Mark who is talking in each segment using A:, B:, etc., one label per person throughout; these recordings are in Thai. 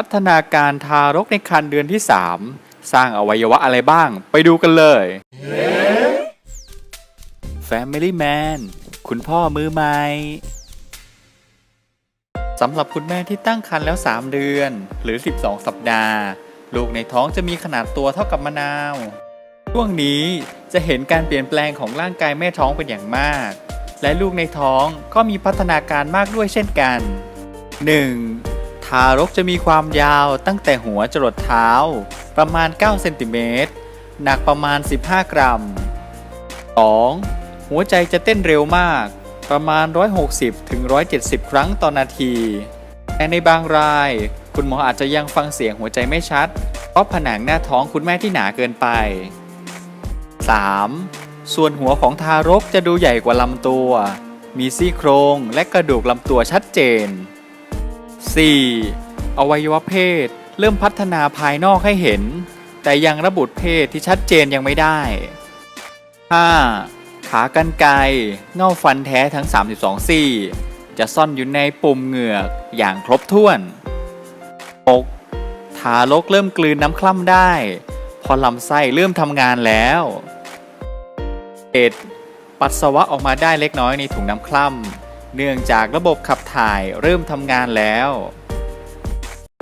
A: พัฒนาการทารกในครรภ์เดือนที่ 3 สร้างอวัยวะอะไรบ้าง ไปดูกันเลย Family Man คุณพ่อมือใหม่สำหรับคุณแม่ที่ตั้งครรภ์แล้ว 3 เดือน หรือ 12 สัปดาห์ ลูกในท้องจะมีขนาดตัวเท่ากับมะนาว ช่วงนี้จะเห็นการเปลี่ยนแปลงของร่างกายแม่ท้องเป็นอย่างมาก และลูกในท้องก็มีพัฒนาการมากด้วยเช่นกัน 1. ทารกจะมีความยาวตั้งแต่หัวจรดเท้า ประมาณ 9 เซนติเมตร หนักประมาณ 15 กรัม 2. หัวใจจะเต้นเร็วมาก ประมาณ 160ถึง170 ครั้งต่อนาที แต่ในบางราย คุณหมออาจจะยังฟังเสียงหัวใจไม่ชัด เพราะผนังหน้าท้องคุณแม่ที่หนาเกินไป 3. ส่วนหัวของทารกจะดูใหญ่กว่าลำตัว มีซี่โครงและกระดูกลำตัวชัดเจน 4. อวัยวะเพศ เริ่มพัฒนาภายนอกให้เห็น แต่ยังระบุเพศที่ชัดเจนยังไม่ได้ 5. ขากรรไกรเง่าฟันแท้ทั้ง 32 ซี่ จะซ่อนอยู่ในปุ่มเหงือกอย่างครบถ้วน 6. ทารกเริ่มกลืนน้ำคล่ำได้ พอลำไส้เริ่มทำงานแล้ว 7. ปัสสาวะออกมาได้เล็กน้อยในถุงน้ำคล่ำ เนื่องจากระบบขับถ่ายเริ่มทำงานแล้ว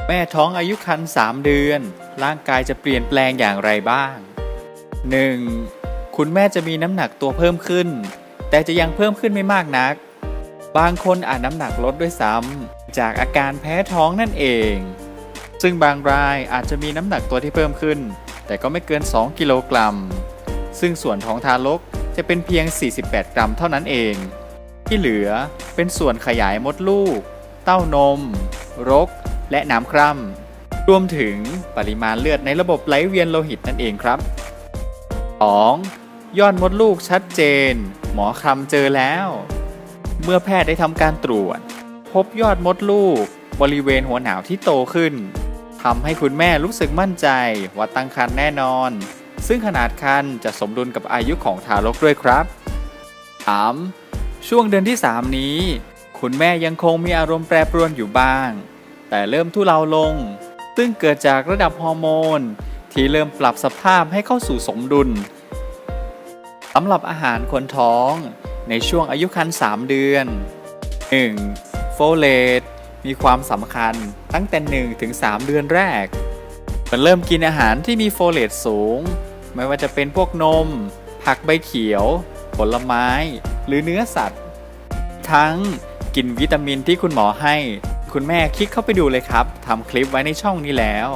A: แม่ท้องอายุครรภ์3เดือน ร่างกายจะเปลี่ยนแปลงอย่างไรบ้าง 1. คุณแม่จะมีน้ำหนักตัวเพิ่มขึ้น แต่จะยังเพิ่มขึ้นไม่มากนัก บางคนอาจน้ำหนักลดด้วยซ้ำจากอาการแพ้ท้องนั่นเอง ซึ่งบางรายอาจจะมีน้ำหนักตัวที่เพิ่มขึ้น แต่ก็ไม่เกิน 2 กิโลกรัม ซึ่งส่วนท้องทารกจะเป็นเพียง 48 กรัมเท่านั้นเอง ที่เหลือเป็นส่วนขยายมดลูก เต้านม รก และน้ำคร่ำรวมถึงปริมาณเลือดในระบบไหลเวียนโลหิตนั่นเองครับ 2. ยอดมดลูกชัดเจน หมอคำเจอแล้ว เมื่อแพทย์ได้ทำการตรวจ พบยอดมดลูก บริเวณหัวหนาวที่โตขึ้นทำให้คุณแม่รู้สึกมั่นใจว่าตั้งครรภ์แน่นอน ซึ่งขนาดครรภ์จะสมดุลกับอายุของทารกด้วยครับ 3. ช่วงเดือนที่ 3 นี้ คุณแม่ยังคงมีอารมณ์แปรปรวนอยู่บ้าง แต่เริ่มทุเลาลง ซึ่งเกิดจากระดับฮอร์โมน ที่เริ่มปรับสภาพให้เข้าสู่สมดุลสำหรับอาหารคนท้องในช่วงอายุครรภ์3เดือน 1. โฟเลตมีความสำคัญตั้งแต่1ถึง3เดือนแรกมันเริ่มกินอาหารที่มีโฟเลตสูง ไม่ว่าจะเป็นพวกนม ผักใบเขียว ผลไม้ หรือเนื้อสัตว์ ทั้งกินวิตามินที่คุณหมอให้ คุณแม่คลิกเข้าไปดูเลยครับทำคลิปไว้ในช่องนี้แล้ว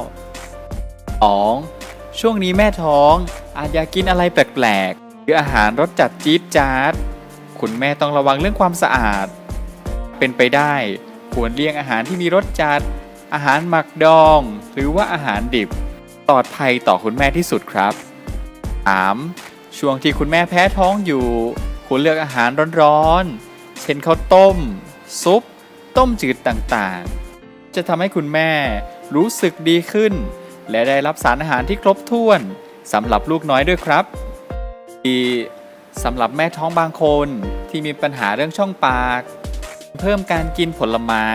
A: 2. ช่วงนี้แม่ท้องอาจอยากกินอะไรแปลกๆหรืออาหารรสจัดจี๊ดจ๊าดคุณแม่ต้องระวังเรื่องความสะอาด เป็นไปได้ควรเลี่ยงอาหารที่มีรสจัด อาหารหมักดอง หรือว่าอาหารดิบปลอดภัยต่อคุณแม่ที่สุดครับ 3. ช่วงที่คุณแม่แพ้ท้องอยู่ ควรเลือกอาหารร้อนๆ เช่นข้าวต้ม ซุป ต้มจืดต่างๆ จะทำให้คุณแม่รู้สึกดีขึ้น และได้รับสารอาหารที่ครบถ้วนสำหรับลูกน้อยด้วยครับอีสำหรับแม่ท้องบางคนที่มีปัญหาเรื่องช่องปาก เพิ่มการกินผลไม้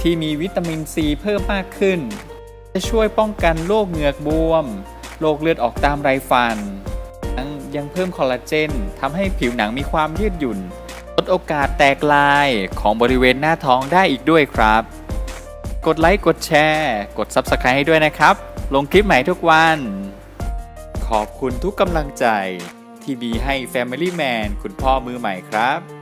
A: ที่มีวิตามินซีเพิ่มมากขึ้น จะช่วยป้องกันโรคเหงือกบวม โรคเลือดออกตามไรฟัน ยังเพิ่มคอลลาเจนทำให้ผิวหนังมีความยืดหยุ่น ลดโอกาสแตกลายของบริเวณหน้าท้องได้อีกด้วยครับ กดไลค์กดแชร์ กด Subscribe ให้ด้วยนะครับ ลงคลิปใหม่ทุกวัน ขอบคุณทุกกำลังใจที่มีให้ Family Man คุณพ่อมือใหม่ครับ